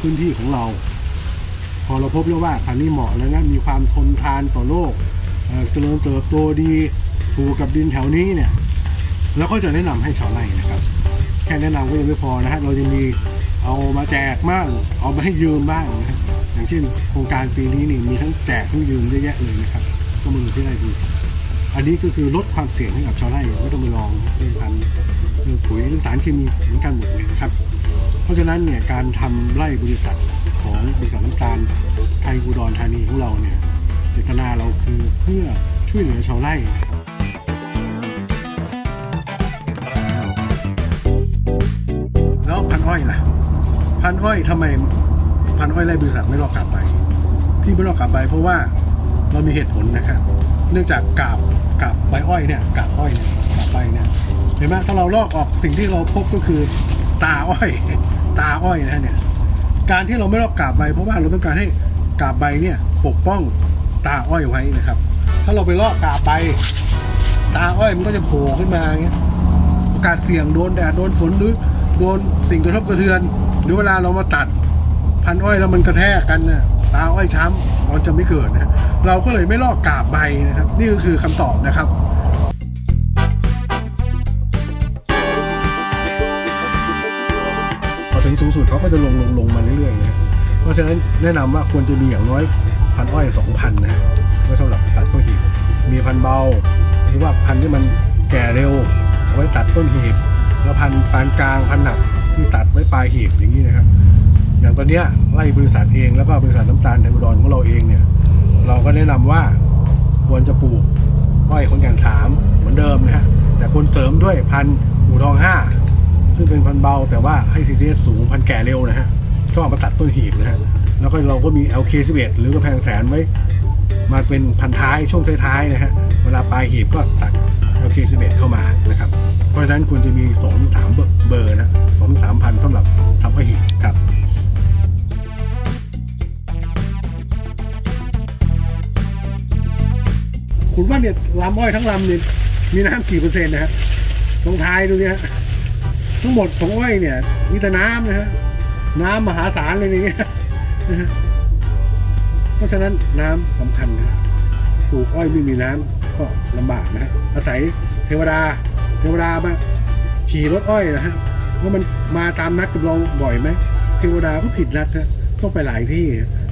พื้นที่ของเรา พอเราพบแล้วว่าพันธุ์นี้เหมาะแล้วนะมีความทนทานต่อโลกเจริญเติบโตดีถูกกับดินแถวนี้เนี่ยเราก็จะแนะนำให้ชาวไร่นะครับ แค่แนะนำก็ยังไม่พอนะฮะเราจะมีเอามาแจกบ้างเอามาให้ยืมบ้างนะอย่างเช่นโครงการปีนี้นี่มีทั้งแจกทั้งยืมเยอะแยะเลยนะครับ ก็มาดูที่ไร่บริษัท อันนี้ก็คือลดความเสี่ยงให้กับชาวไร่ไม่ต้องไปลองผลิตภัณฑ์เรื่องปุ๋ยหรือสารเคมีเหมือนกันหมดเลยนะครับ เพราะฉะนั้นเนี่ยการทำไร่บริษัทของบริษัทน้ำตาลไทยอุดรธานีของเราเนี่ยเจตนาเราคือเพื่อช่วยเหลือชาวไร่นะครับแล้วพันอ้อยล่ะพันอ้อยทำไมพันอ้อยไร่บริษัทไม่ลอกลับไป ที่ไม่ลอกลับไปเพราะว่าเรามีเหตุผลนะครับ เนื่องจากกาบกาบใบอ้อยเนี่ยกาบอ้อยเนี่ยกาบใบเนี่ยเห็นไหมถ้าเราลอกออกสิ่งที่เราพบก็คือตาอ้อย ตาอ้อยนะฮะเนี่ยการที่เราไม่ลอกกาบใบ เพราะว่าเราต้องการให้กาบใบเนี่ยปกป้องตาอ้อยไว้นะครับ ถ้าเราไปลอกกาบใบตาอ้อยมันก็จะโผล่ขึ้นมาอย่างเงี้ยโอกาสเสี่ยงโดนแดดโดนฝนหรือโดนสิ่งกระทบกระเทือน หรือเวลาเรามาตัดพันอ้อยแล้วมันกระแทกกันน่ะ ตาอ้อยช้ำมันจะไม่เกิดนะเราก็เลยไม่ลอกกาบใบนะครับ นี่ก็คือคำตอบนะครับพอถึงสูงสุดเขาก็จะลงลงลงมาเรื่อยๆนะเพราะฉะนั้นแนะนำว่าควรจะมีอย่างน้อยพันอ้อยสองพันนะไว้สำหรับตัดต้นหีบมีพันเบาหรือว่าพันที่มันแก่เร็วเอาไว้ตัดต้นหีบแล้วพันปานกลางพันหนักที่ตัดไว้ปลายหีบอย่างนี้นะครับ อย่างตอนเนี้ยไล่บริษัทเองแล้วก็บริษัทน้ำตาลไทยอุดรของเราเองเนี่ย เราก็แนะนำว่าควรจะปลูกอ้อยคนแก่นสามเหมือนเดิมนะฮะแต่ควรเสริมด้วยพันธุ์อู่ทองห้าซึ่งเป็นพันธุ์เบาแต่ว่าให้ CCS สูงพันธุ์แก่เร็วนะฮะก็เอามาตัดต้นหีบนะฮะแล้วก็เราก็มี LK11 หรือกระแพงแสนไว้มาเป็นพันท้ายช่วงท้ายๆนะฮะเวลาปลายหีบก็ตัด LK11 เข้ามานะครับเพราะฉะนั้นควรจะมี2อสามเบอร์นะสองสามพันสำหรับ คุณว่าเนี่ยลำอ้อยทั้งลำเนี่ยมีน้ำกี่เปอร์เซ็นต์นะฮะลองทายดูสิฮะทั้งหมดของอ้อยเนี่ยมีแต่น้ำนะฮะน้ำมหาศาลเลยอย่เงี้ยเพราะฉะนั้นน้ำสำคัญนะปลูกอ้อยไม่มีน้ำก็ลำบากนะฮะอาศัยเทวดา เทวดามาฉี่รถอ้อยนะฮะว่ามันมาตามนัดกับเราบ่อยไหมเทวดาก็ผิดนัดฮะต้องไปหลายที่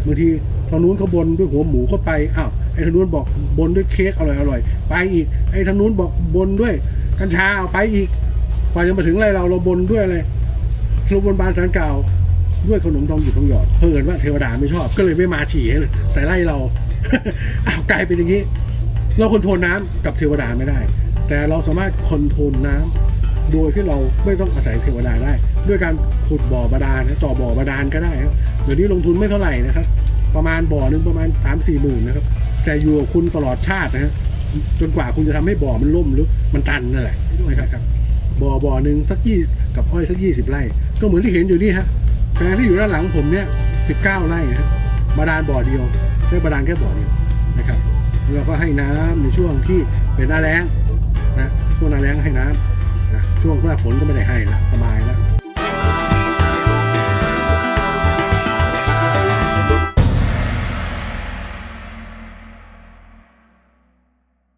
บางทีทางนู้นเขาบนด้วยหัวหมูก็ไปอ้าว อ้ทางนู้นบอกบนด้วยเค้กอร่อยอร่อยไปอีก ไอ้ทางนู้นบอกบนด้วย กัญชาเอาไปอีกกว่าจะมาถึงไรเราเราบนด้วยอะไรเราบนบานสารเก่าด้วยขนมทองหยิบทองหยอดเพิ่นว่าเทวดาไม่ชอบ ก็เลยไม่มาฉี่ให้เลยใส่ไล่เราอ้าวกลายเป็นอย่างนี้ เราคอนโทรลน้ำกับเทวดาไม่ได้ แต่เราสามารถคอนโทรลน้ำโดยที่เราไม่ต้องอาศัยเทวดาได้ ด้วยการขุดบ่อบาดาลนต่อบ่อบาดาลก็ได้ครับเดี๋ยวนี้ลงทุนไม่เท่าไหร่นะครับ ประมาณบ่อหนึ่งประมาณ3ามสี่หมื่นนะครับ แต่อยู่กับคุณตลอดชาตินะฮะจนกว่าคุณจะทำให้บ่อมันล่มหรือมันตันนั่นแหละนะครับบ่อบ่อหนึ่งสักยี่กับอ้อยสักยี่สิบไร่ ก็เหมือนที่เห็นอยู่นี่ฮะแปลงที่อยู่ด้านหลังผมเนี่ยสิบเก้าไร่นะบาดาลบ่อเดียวได้บาดาลแค่บ่อเดียวนะครับเราก็ให้น้ำในช่วงที่เป็นหน้าแล้งนะช่วงหน้าแล้งให้น้ำนะช่วงหน้าฝนก็ไม่ได้ให้ละสบายแล้ว